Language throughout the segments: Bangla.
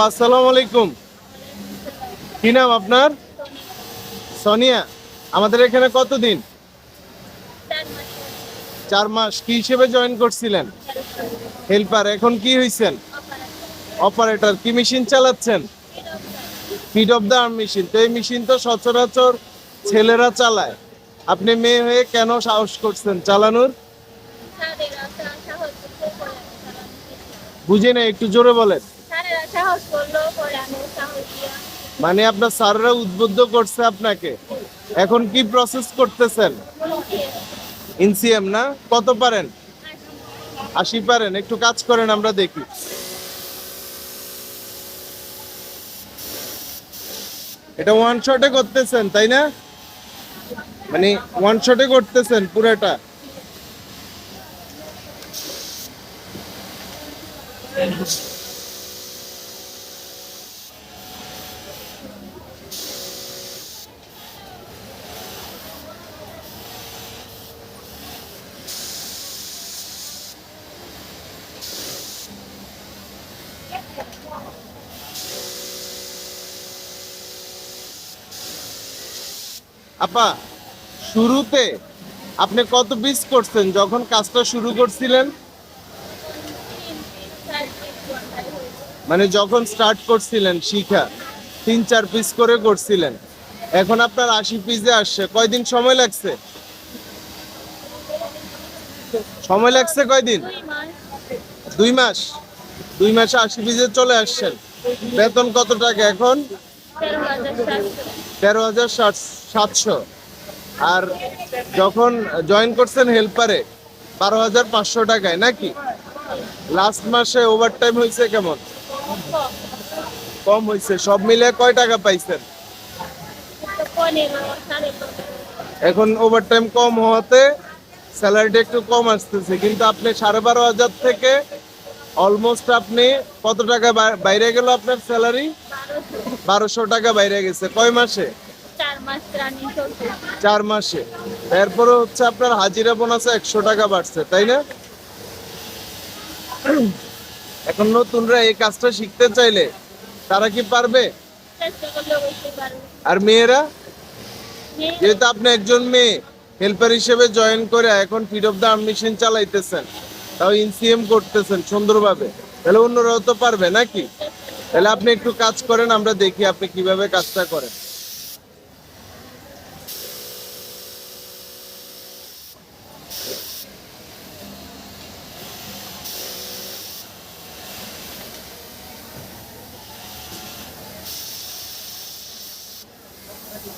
আপা আসসালামু আলাইকুম। কি নাম আপনার? সোনিয়া আমাদের এখানে কতদিন? চার মাস। কি হিসেবে জয়েন করছিলেন? হেল্পার এখন কি হয়েছেন অপারেটর কি মেশিন চালাচ্ছেন? Feed of the arm machine তো এই মেশিন তো সচরাচর ছেলেরা চালায়। আপনি মেয়ে হয়ে কেন সাহস করছেন চালানোর? বুঝি না একটু জোরে বলেন। সাহস করল মানে আপনার স্যাররা উদ্বুদ্ধ করছে আপনাকে। এখন কি প্রসেস করতেছেন? ইনসিএম না? কত পারেন? আশি পারেন। একটু কাজ করেন, আমরা দেখি। এটা ওয়ান শটে করতেছেন, তাই না? মানে ওয়ান শটে করতেছেন পুরোটা। আপা শুরুতে আপনি কত পিস করছেন? যখন কাজটা শুরু করছিলেন? মানে যখন স্টার্ট করছিলেন শিখা তিন চার পিস করে করছিলেন। এখন আপনার আশি পিসে আসছে। কয়দিন সময় লাগছে? সময় লাগছে কয়দিন? দুই মাস? দুই মাসে আশি পিসে চলে আসছেন। বেতন কত টাকা এখন? তেরো হাজার সাতশো। আর যখন জয়েন করছেন হেল্পারে বারো হাজার পাঁচশো টাকায়, নাকি? লাস্ট মাসে ওভার টাইম হয়েছে কেমন? কম হয়েছে। সব মিলে কয় টাকা পাইছেন? এখন ওভার টাইম কম হওয়াতে স্যালারিটা একটু কম আসতেছে, কিন্তু আপনি সাড়ে বারো হাজার থেকে অলমোস্ট আপনি কত টাকা বাইরে গেল আপনার স্যালারি বারোশো টাকা বাইরে গেছে। কয় মাসে? চার মাস এরপরে হচ্ছে আপনার হাজিরা বোনাস একশো টাকা বাড়ছে তাই না? এখন নতুনরা এই কাজটা শিখতে চাইলে তারা কি পারবে? আর মেয়েরা? যেহেতু আপনি একজন মেয়ে হেল্পার হিসেবে জয়েন করে এখন feed of the arm machine চালাইতেছেন। তাও ইনসিএম করতেছেন সুন্দরভাবে। তাহলে অন্যরাও তো পারবে নাকি? তাহলে আপনি একটু কাজ করেন, আমরা দেখি আপনি কীভাবে কাজটা করেন।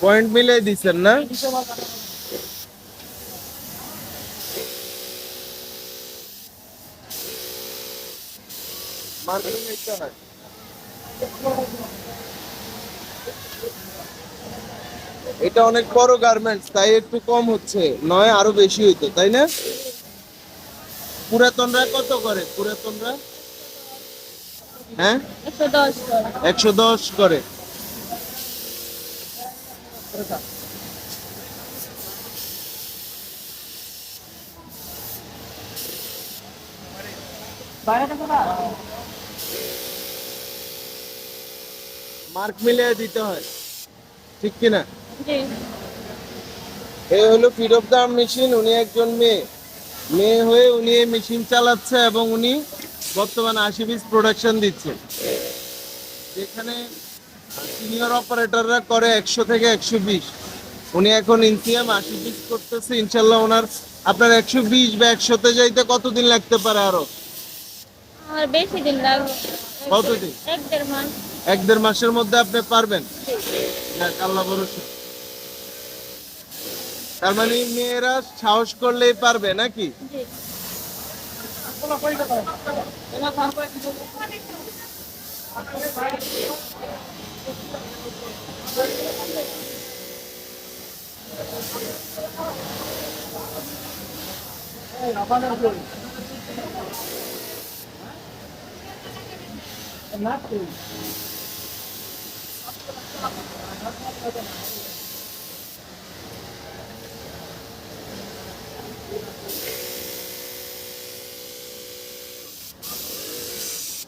পয়েন্ট মিলাই দিচ্ছেন না? হয় এটা অনেক বড় গার্মেন্টস তাই একটু কম হচ্ছে। নয় আরও বেশি হইতো তাই না? পুরাতনরা কত করে? পুরাতনরা? হ্যাঁ? একশো দশ করে। দশ দশ করে মার্ক মিলে দিতে হয়। ঠিক কিনা? এই হলো ফিড অফ দ্য মেশিন উনি একজন মেয়ে। মেয়ে হয়ে উনি এই মেশিন চালাচ্ছে এবং উনি বর্তমানে আশি পিস প্রোডাকশন দিচ্ছে। যেখানে সিনিয়র অপারেটররা করে একশো থেকে একশো বিশ। উনি এখন ইনসিএম আশি পিস করতেছে। ইনশাল্লাহ ওনার আপনার একশো বিশ বা একশোতে যাইতে কতদিন লাগতে পারে আরও? বেশি দিন লাগবে। কতদিন? এক দেড় মাস। এক দেড় মাসের মধ্যে আপনি পারবেন। তার মানে মেয়েরা সাহস করলেই পারবে নাকি? not to.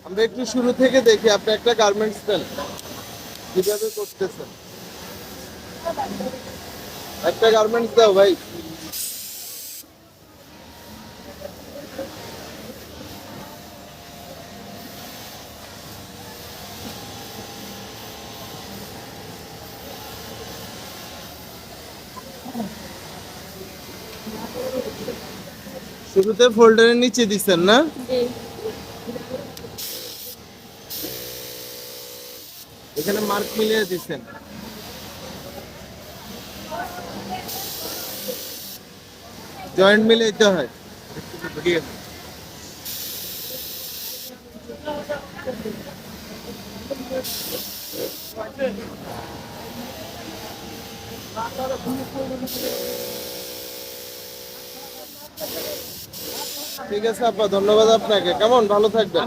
আমরা একটু শুরু থেকে দেখি আপনি একটা গার্মেন্টস দেন কিভাবে করতেছেন একটা গার্মেন্টস দাও ভাই শুরুতে ফোল্ডারের নিচে দিচ্ছেন না? এখানে মার্ক মিলিয়ে দিচ্ছেন জয়েন্ট মিলাইতে হয়। ঠিক আছে আপা ধন্যবাদ আপনাকে। কেমন? ভালো থাকবেন।